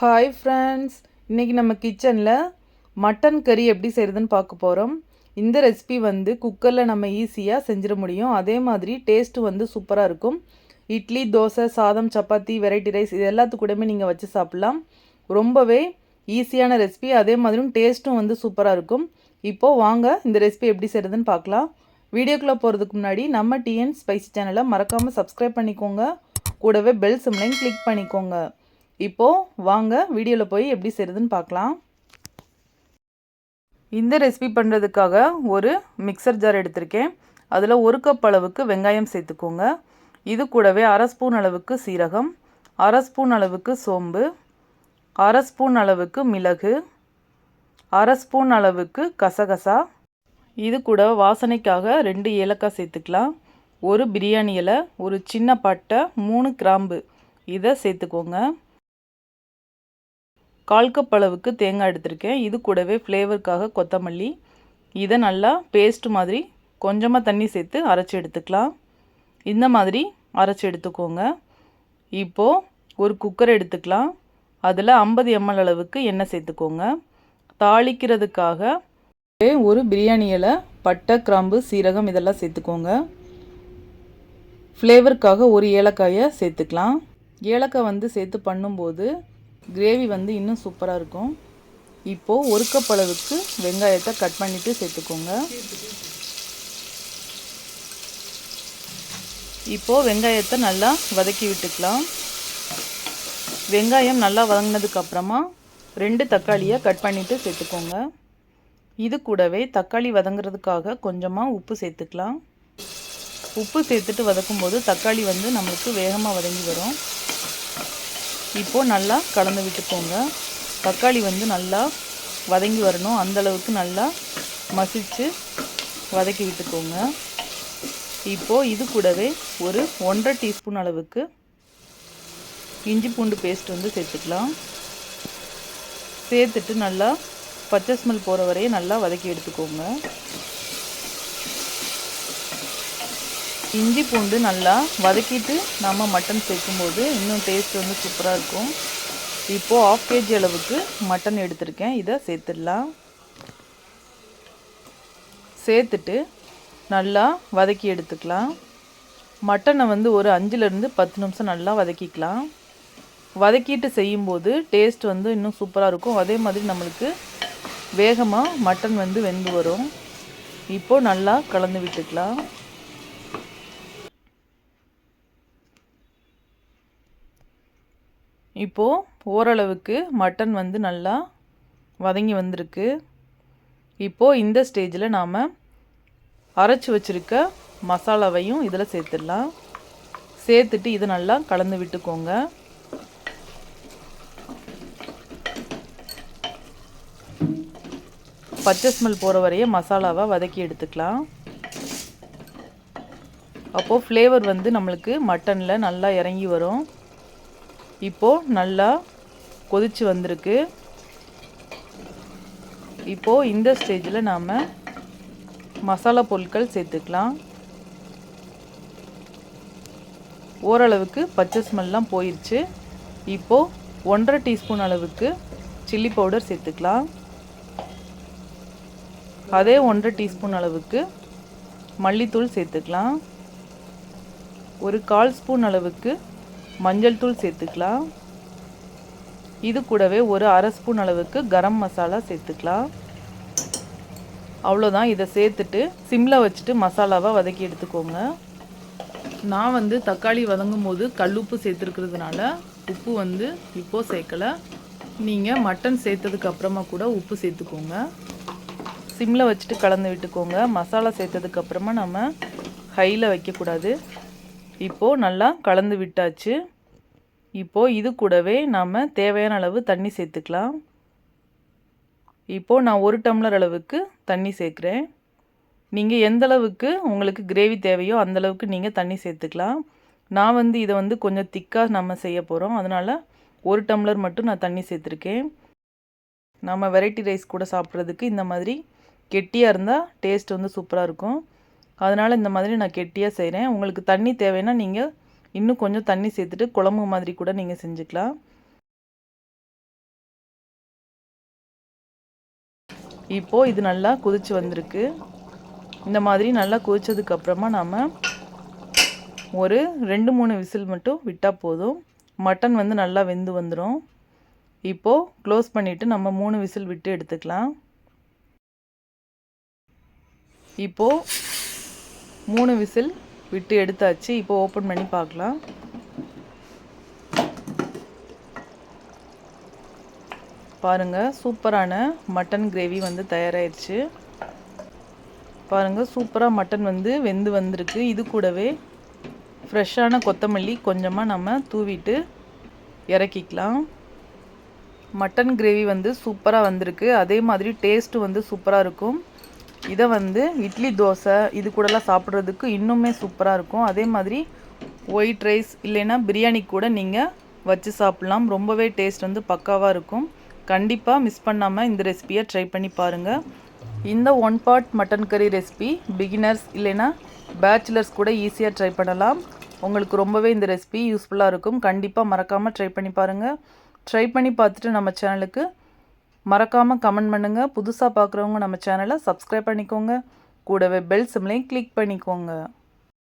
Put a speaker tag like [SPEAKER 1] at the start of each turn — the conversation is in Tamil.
[SPEAKER 1] ஹாய் ஃப்ரெண்ட்ஸ் இன்றைக்கி நம்ம கிச்சனில் மட்டன் கறி எப்படி செய்கிறதுன்னு பார்க்க போகிறோம் இந்த ரெசிபி வந்து குக்கரில் நம்ம ஈஸியாக செஞ்சிட முடியும். அதே மாதிரி டேஸ்ட்டு வந்து சூப்பராக இருக்கும். இட்லி தோசை சாதம் சப்பாத்தி வெரைட்டி ரைஸ் இது எல்லாத்துக்கூடமே நீங்கள் வச்சு சாப்பிட்லாம். ரொம்பவே ஈஸியான ரெசிபி அதே மாதிரியும் டேஸ்ட்டும் வந்து சூப்பராக இருக்கும். இப்போது வாங்க இந்த ரெசிபி எப்படி செய்கிறதுன்னு பார்க்கலாம். வீடியோக்குள்ளே போகிறதுக்கு முன்னாடி நம்ம டிஎன் ஸ்பைசி சேனலை மறக்காமல் சப்ஸ்கிரைப் பண்ணிக்கோங்க. கூடவே பெல் சிம்லையும் கிளிக் பண்ணிக்கோங்க. இப்போது வாங்க வீடியோவில் போய் எப்படி செய்கிறதுன்னு பார்க்கலாம். இந்த ரெசிபி பண்ணுறதுக்காக ஒரு மிக்சர் ஜார் எடுத்திருக்கேன். அதில் ஒரு கப் அளவுக்கு வெங்காயம் சேர்த்துக்கோங்க. இது கூடவே அரை ஸ்பூன் அளவுக்கு சீரகம் அரை ஸ்பூன் அளவுக்கு சோம்பு அரை ஸ்பூன் அளவுக்கு மிளகு அரை ஸ்பூன் அளவுக்கு கசகசா. இது கூட வாசனைக்காக ரெண்டு ஏலக்காய் சேர்த்துக்கலாம். ஒரு பிரியாணி இலை ஒரு சின்ன பட்டை மூணு கிராம்பு. இதை சேர்த்துக்கோங்க. கால் கப் அளவுக்கு தேங்காய் எடுத்திருக்கேன். இது கூடவே ஃப்ளேவருக்காக கொத்தமல்லி. இதை நல்லா பேஸ்ட் மாதிரி கொஞ்சமாக தண்ணி சேர்த்து அரைச்சி எடுத்துக்கலாம். இந்த மாதிரி அரைச்சி எடுத்துக்கோங்க. இப்போது ஒரு குக்கர் எடுத்துக்கலாம். அதில் ஐம்பது எம்எல் அளவுக்கு எண்ணெய் சேர்த்துக்கோங்க. தாளிக்கிறதுக்காக ஒரு பிரியாணி இலை பட்டை கிராம்பு சீரகம் இதெல்லாம் சேர்த்துக்கோங்க. ஃப்ளேவருக்காக ஒரு ஏலக்காயை சேர்த்துக்கலாம். ஏலக்காய் வந்து சேர்த்து பண்ணும்போது கிரேவி வந்து இன்னும் சூப்பராக இருக்கும். இப்போது ஒரு கப் அளவுக்கு வெங்காயத்தை கட் பண்ணிவிட்டு சேர்த்துக்கோங்க. இப்போது வெங்காயத்தை நல்லா வதக்கி விட்டுக்கலாம். வெங்காயம் நல்லா வதங்கினதுக்கப்புறமா ரெண்டு தக்காளியை கட் பண்ணிவிட்டு சேர்த்துக்கோங்க. இது கூடவே தக்காளி வதங்குறதுக்காக கொஞ்சமாக உப்பு சேர்த்துக்கலாம். உப்பு சேர்த்துட்டு வதக்கும்போது தக்காளி வந்து நம்மளுக்கு வேகமாக வதங்கி வரும். இப்போது நல்லா கலந்து விட்டுக்கோங்க. தக்காளி வந்து நல்லா வதங்கி வரணும். அந்தளவுக்கு நல்லா மசித்து வதக்கி விட்டுக்கோங்க. இப்போது இது கூடவே ஒரு ஒன்றரை டீஸ்பூன் அளவுக்கு இஞ்சி பூண்டு பேஸ்ட் வந்து சேர்த்துக்கலாம். சேர்த்துட்டு நல்லா பச்சை ஸ்மெல் போகிற வரையும் நல்லா வதக்கி எடுத்துக்கோங்க. இஞ்சி பூண்டு நல்லா வதக்கிட்டு நம்ம மட்டன் சேர்க்கும்போது இன்னும் டேஸ்ட் வந்து சூப்பராக இருக்கும். இப்போது ஆஃப் கேஜி அளவுக்கு மட்டன் எடுத்திருக்கேன். இதை சேர்த்துடலாம். சேர்த்துட்டு நல்லா வதக்கி எடுத்துக்கலாம். மட்டனை வந்து ஒரு அஞ்சுலேருந்து பத்து நிமிஷம் நல்லா வதக்கிக்கலாம். வதக்கிட்டு செய்யும்போது டேஸ்ட் வந்து இன்னும் சூப்பராக இருக்கும். அதே மாதிரி நம்மளுக்கு வேகமாக மட்டன் வந்து வெந்து வரும். இப்போது நல்லா கலந்து விட்டுக்கலாம். இப்போது ஓரளவுக்கு மட்டன் வந்து நல்லா வதங்கி வந்திருக்கு. இப்போது இந்த ஸ்டேஜில் நாம் அரைச்சி வச்சுருக்க மசாலாவையும் இதில் சேர்த்துடலாம். சேர்த்துட்டு இது நல்லா கலந்து விட்டுக்கோங்க. பச்சை ஸ்மெல் போகிற வரைய மசாலாவை வதக்கி எடுத்துக்கலாம். அப்போது ஃப்ளேவர் வந்து நம்மளுக்கு மட்டனில் நல்லா இறங்கி வரும். இப்போது நல்லா கொதித்து வந்திருக்கு. இப்போது இந்த ஸ்டேஜில் நாம் மசாலா பொருட்கள் சேர்த்துக்கலாம். ஓரளவுக்கு பச்சை ஸ்மெல்லாம் போயிடுச்சு இப்போது ஒன்றரை டீஸ்பூன் அளவுக்கு சில்லி பவுடர் சேர்த்துக்கலாம். அதே ஒன்றரை டீஸ்பூன் அளவுக்கு மல்லித்தூள் சேர்த்துக்கலாம். ஒரு கால் ஸ்பூன் அளவுக்கு மஞ்சள் தூள் சேர்த்துக்கலாம். இது கூடவே ஒரு அரை ஸ்பூன் அளவுக்கு கரம் மசாலா சேர்த்துக்கலாம். அவ்வளோதான். இதை சேர்த்துட்டு சிம்மில் வச்சுட்டு மசாலாவை வதக்கி எடுத்துக்கோங்க. நான் வந்து தக்காளி வதங்கும் போது கல்லுப்பு சேர்த்துருக்கிறதுனால உப்பு வந்து இப்போது சேர்க்கலை. நீங்கள் மட்டன் சேர்த்ததுக்கு அப்புறமா கூட உப்பு சேர்த்துக்கோங்க. சிம்மில் வச்சுட்டு கலந்து விட்டுக்கோங்க. மசாலா சேர்த்ததுக்கப்புறமா நம்ம ஹையில் வைக்கக்கூடாது. இப்போது நல்லா கலந்து விட்டாச்சு. இப்போது இது கூடவே நாம் தேவையான அளவு தண்ணி சேர்த்துக்கலாம். இப்போது நான் ஒரு டம்ளர் அளவுக்கு தண்ணி சேர்க்குறேன். நீங்கள் எந்த அளவுக்கு உங்களுக்கு கிரேவி தேவையோ அந்தளவுக்கு நீங்கள் தண்ணி சேர்த்துக்கலாம். நான் வந்து இதை வந்து கொஞ்சம் திக்காக நம்ம செய்ய போகிறோம் அதனால் ஒரு டம்ளர் மட்டும் நான் தண்ணி சேர்த்துருக்கேன். நம்ம வெரைட்டி ரைஸ் கூட சாப்பிட்றதுக்கு இந்த மாதிரி கெட்டியாக இருந்தால் டேஸ்ட் வந்து சூப்பராக இருக்கும். அதனால் இந்த மாதிரி நான் கெட்டியாக செய்கிறேன் உங்களுக்கு தண்ணி தேவைன்னா நீங்கள் இன்னும் கொஞ்சம் தண்ணி சேர்த்துட்டு குழம்பு மாதிரி கூட நீங்கள் செஞ்சுக்கலாம். இப்போது இது நல்லா கொதிச்சு வந்திருக்கு. இந்த மாதிரி நல்லா குதித்ததுக்கப்புறமா நாம் ஒரு ரெண்டு மூணு விசில் மட்டும் விட்டால் போதும். மட்டன் வந்து நல்லா வெந்து வந்துடும் இப்போது க்ளோஸ் பண்ணிவிட்டு நம்ம மூணு விசில் விட்டு எடுத்துக்கலாம். இப்போது மூணு விசில் விட்டு எடுத்தாச்சு. இப்போ ஓப்பன் பண்ணி பார்க்கலாம். பாருங்கள் சூப்பரான மட்டன் கிரேவி வந்து தயாராகிடுச்சு பாருங்கள் சூப்பராக மட்டன் வந்து வெந்து வந்திருக்கு. இது கூடவே ஃப்ரெஷ்ஷான கொத்தமல்லி கொஞ்சமாக நம்ம தூவிட்டு இறக்கிக்கலாம். மட்டன் கிரேவி வந்து சூப்பராக வந்திருக்கு. அதே மாதிரி டேஸ்ட்டு வந்து சூப்பராக இருக்கும். இதை வந்து இட்லி தோசை இது கூடலாம் சாப்பிட்றதுக்கு இன்னுமே சூப்பராக இருக்கும். அதே மாதிரி ஒயிட் ரைஸ் இல்லைன்னா பிரியாணி கூட நீங்கள் வச்சு சாப்பிட்லாம். ரொம்பவே டேஸ்ட் வந்து பக்காவாக இருக்கும். கண்டிப்பாக மிஸ் பண்ணாமல் இந்த ரெசிபியை ட்ரை பண்ணி பாருங்கள் இந்த ஒன் பார்ட் மட்டன் கறி ரெசிபி பிகினர்ஸ் இல்லைன்னா பேச்சுலர்ஸ் கூட ஈஸியாக ட்ரை பண்ணலாம். உங்களுக்கு ரொம்பவே இந்த ரெசிபி யூஸ்ஃபுல்லாக இருக்கும். கண்டிப்பாக மறக்காமல் ட்ரை பண்ணி பாருங்கள் ட்ரை பண்ணி பார்த்துட்டு நம்ம சேனலுக்கு மறக்காமல் கமெண்ட் பண்ணுங்கள் புதுசாக பார்க்குறவங்க நம்ம சேனலை சப்ஸ்கிரைப் பண்ணிக்கோங்க. கூடவே பெல் சிம்லையும் கிளிக் பண்ணிக்கோங்க.